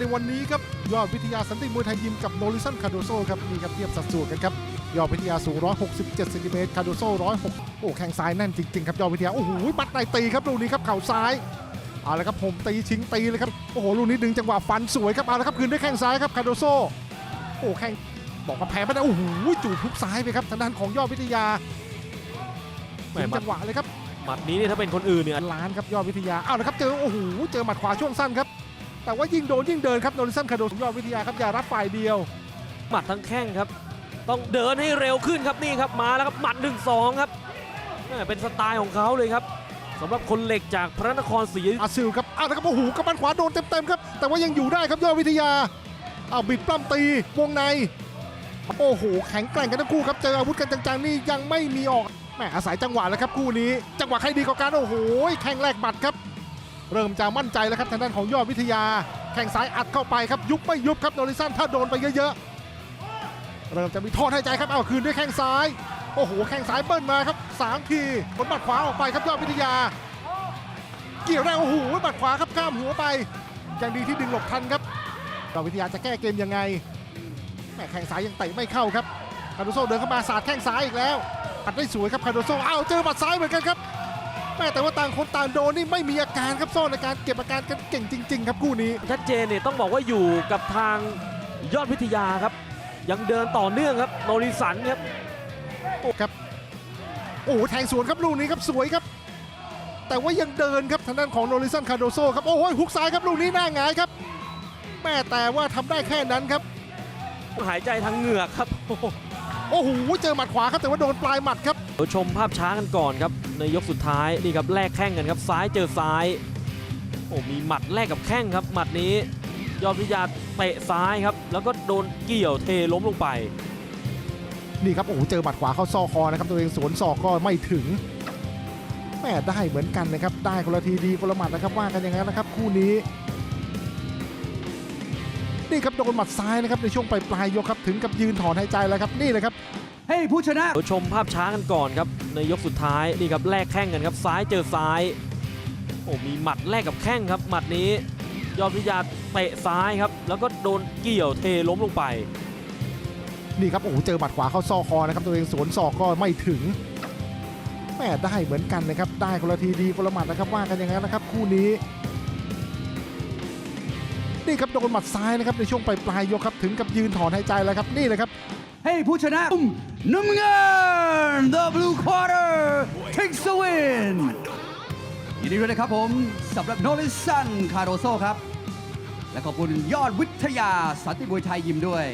ในวันนี้ครับยอดวิทยาสันติมวยไทยยิมกับโนริสันคาโดโซครับนี่ครับเทียบสัดส่วนกันครับยอดวิทยาสูง 167เซนติเมตรคาโดโซ 106 โอ้แข้งซ้ายแน่นจริงๆครับยอดวิทยา โอ้โหบัดในตีครับลูกนี้ครับเข่าซ้ายเอาละครับผมตีชิงตีเลยครับโอ้โหลูกนี้ดึงจังหวะฟันสวยครับเอาละครับคืนด้วยแข้งซ้ายครับคาโดโซโอ้แข้งบอกว่าแพ้ไม่ได้โอ้โหจูบทุกซ้ายไปครับทางด้านของยอดวิทยาแหม่ถึงหมัดจังหวะเลยครับหมัดนี้นี่ถ้าเป็นคนอื่นเนี่ยล้านครับยอดวิทยาเอาละครับเจอโอ้โหเจอหมัดขวาช่วงสั้นครับ แต่ว่ายิ่งโดนยิ่งเดินครับโนริสันคาโดยอดวิทยาครับอย่ารับฝ่ายเดียว หมัดทั้งแข้งครับ ต้องเดินให้เร็วขึ้นครับนี่ครับมาแล้วครับหมัด1 2ครับแหม่เป็นสไตล์ของเขาเลยครับสำหรับคนเหล็กจากพระนครศรีอยุธยาอาซิลครับเอาละครับโอ้โหกำปั้นขวาโดนเต็มๆครับ แต่ว่ายังอยู่ได้ครับยอดวิทยาเอาบิดปล้ำตีวงในโอ้โหแข็งแกร่งกันทั้งคู่ครับเจออาวุธกันจังๆนี่ยังไม่มีออกแหมอาศัยจังหวะแล้วครับคู่นี้ จังหวะใครดีกว่ากันโอ้โหแข่งแรกบัดครับ เริ่มจะมั่นใจแล้วครับทางด้านของยอดวิทยา แข่งซ้ายอัดเข้าไปครับยุบไม่ยุบครับโนริสันถ้าโดนไปเยอะๆ เริ่มจะมีโทษให้ใจครับเอาคืนด้วยแข้งซ้ายโอ้โหแข้งซ้ายเบิ้ลมาครับสามทีบนบัดขวาออกไปครับยอดวิทยา เกี่ยวแรงโอ้โหบัดขวาครับข้ามหัวไปยังดีที่ดึงหลบทันครับยอดวิทยาจะแก้เกมยังไงแม่แข้งซ้ายยังเตะไม่เข้าครับคาร์โดโซเดินเข้ามาสาดแข้งซ้ายอีกแล้วปัดได้สวยครับคาร์โดโซเอาเจอบัดซ้ายเหมือนกันครับ แม่แต่ว่าต่างคนต่างโดนนี่ไม่มีอาการครับซ่อนอาการเก็บอาการกันเก่งจริง ๆ ครับคู่นี้ ชัดเจนเนี่ยต้องบอกว่าอยู่กับทางยอดวิทยาครับ ยังเดินต่อเนื่องครับโนริสันครับครับโอ้โหแทงสวนครับลูกนี้ครับสวยครับ แต่ว่ายังเดินครับทางด้านของโนริสันคาโดโซครับโอ้โหฮุกซ้ายครับลูกนี้หน้าหงายครับแม่แต่ว่าทำได้แค่นั้นครับ หายใจทางเหงือกครับ โอ้โหโอ้โหเจอหมัดขวาครับแต่ว่าโดนปลายหมัดครับเดี๋ยวชมภาพช้ากันก่อนครับ ในยกสุดท้ายนี่ครับแลกแข้งกันครับซ้ายเจอซ้ายโอ้มีหมัดแลกกับแข้งครับหมัดนี้ ยอดวิทยาเตะซ้ายครับ แล้วก็โดนเกี่ยวเทล้มลงไปนี่ครับโอ้โหเจอหมัดขวาเข้าซอกคอนะครับตัวเองสวนศอกก็ไม่ถึงแม่ได้เหมือนกันนะครับได้คนละทีดีคนละหมัดนะครับว่ากันอย่างนั้นนะครับคู่นี้ นี่ครับโดนหมัดซ้ายนะครับในช่วงปลายปลายๆยกครับถึงกับยืนถอนหายใจแล้วครับนี่เลยครับให้ผู้ชนะเดี๋ยวชมภาพช้ากันก่อนครับในยกสุดท้ายนี่ครับแลกแข้งกันครับซ้ายเจอซ้ายโอ้มีหมัดแลกกับแข้งครับหมัดนี้ ยอดวิทยาเตะซ้ายครับ แล้วก็โดนเกี่ยวเทล้มลงไป นี่ครับโอ้โหเจอหมัดขวาเข้าซอกคอนะครับตัวเองสวนศอกก็ไม่ถึงแม่ได้เหมือนกันนะครับได้คนละทีดีคนละหมัดนะครับว่ากันอย่างนั้นนะครับคู่นี้ นี่ครับโดนหมัดซ้ายนะครับในช่วงปลายปลายยกครับถึงกับยืนถอนหายใจแล้วครับนี่เลยครับให้ผู้ชนะน้ำเงิน The Blue Quarter takes the win ยินดีด้วยนะครับผมสำหรับโนริสันคาโดโซครับ และขอบคุณยอดวิทยาสันติบุยไทยยิมด้วย